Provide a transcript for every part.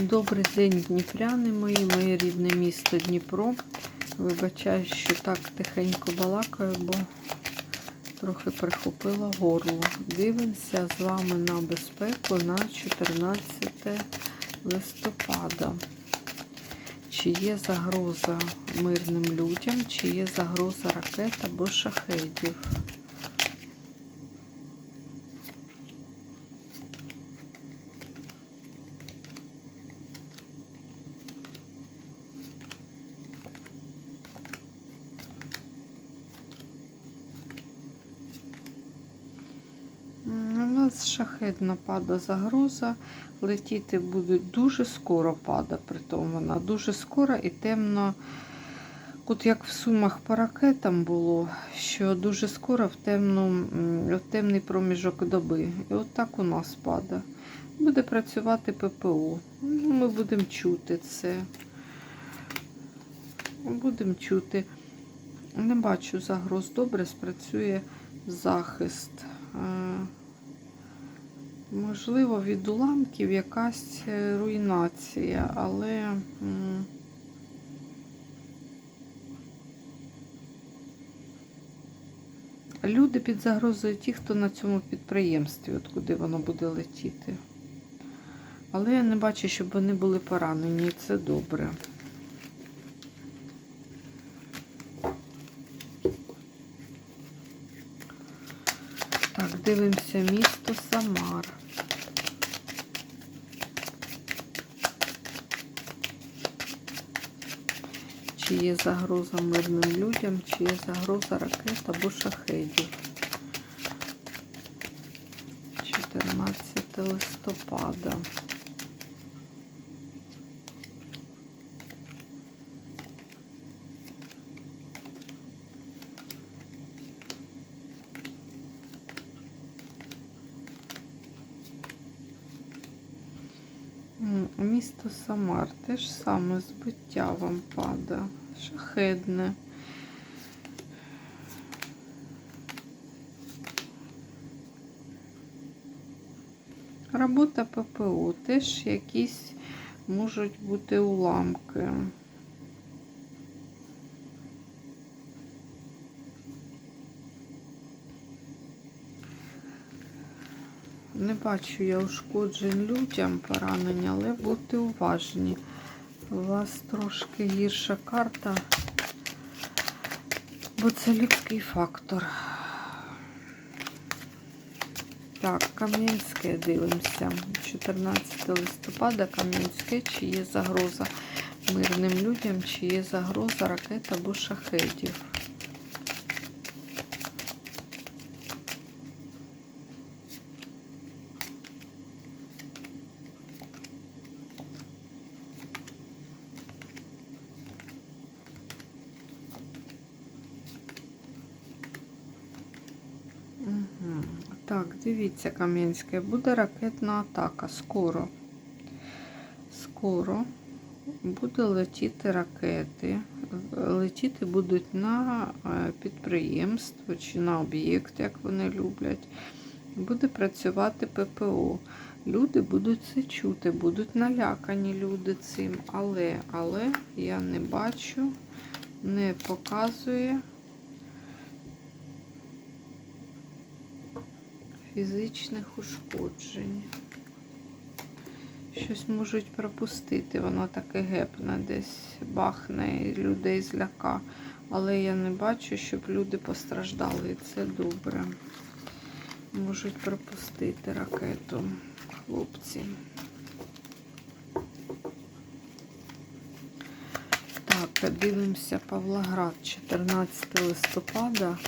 Добрий день, Дніпряни мої, моє рідне місто Дніпро. Вибачаю, що так тихенько балакаю, бо трохи прихопило горло. Дивимося з вами на безпеку на 14 листопада. Чи є загроза мирним людям, чи є загроза ракет або шахедів. М, У пада загроза. Летіти будуть дуже скоро пада, притом вона дуже скоро і темно. От як в сумах по ракетам було, що дуже скоро в, темну, в темний проміжок доби. І от так у нас пада. Буде працювати ППО. Ну, Ми будемо чути це. Будемо чути. Не бачу загроз. Добре спрацює захист. Можливо, від уламків якась е, руйнація, але люди під загрозою ті, хто на цьому підприємстві, от куди воно буде летіти. Але я не бачу, щоб вони були поранені, і це добре. Так, дивимося місто Самар. Чи є загроза мирним людям, чи є загроза ракет або шахедів. 14 листопада. Місто Самар те ж саме збиття вам пада. Шахедне. Робота ППО. Теж якісь можуть бути уламки. Не бачу я ушкоджень людям поранення, але будьте уважні. У вас трошки гірша карта, бо це людський фактор. Так, Кам'янське дивимося. 14 листопада Кам'янське, чи є загроза мирним людям, чи є загроза ракет або шахедів. Так, дивіться, Кам'янське, буде ракетна атака скоро. Скоро буде летіти ракети. Летіти будуть на е, підприємство чи на об'єкт, як вони люблять. Буде працювати ППО. Люди будуть це чути, будуть налякані люди цим. Але, але я не бачу, не показує. Фізичних ушкоджень. Щось можуть пропустити, воно таке гепне, десь бахне людей зляка. Але я не бачу, щоб люди постраждали. Це добре. Можуть пропустити ракету хлопці. Так, дивимося Павлоград, 14 листопада.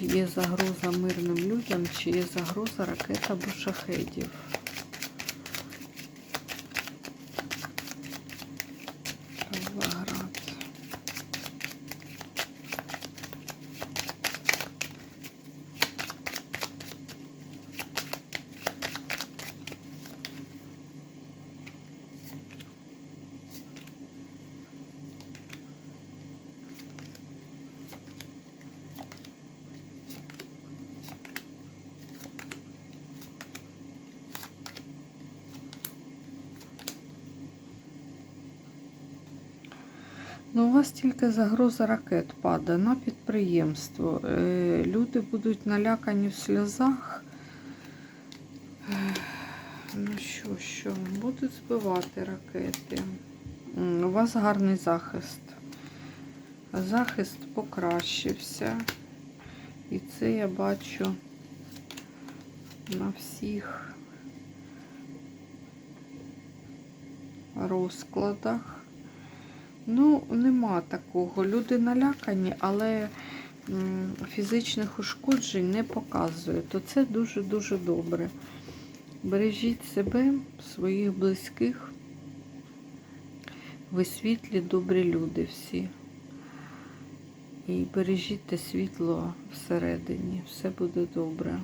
Чи є загроза мирним людям, чи є загроза ракет або шахедів. Ну, у вас тільки загроза ракет падає на підприємство. Е, Люди будуть налякані в сльозах. Ех, Ну що, що, будуть збивати ракети. У вас гарний захист. Захист покращився. І це я бачу на всіх розкладах. Ну, нема такого. Люди налякані, але фізичних ушкоджень не показує. То це дуже-дуже добре. Бережіть себе, своїх близьких. Ви світлі, добрі люди всі. І бережіть світло всередині. Все буде добре.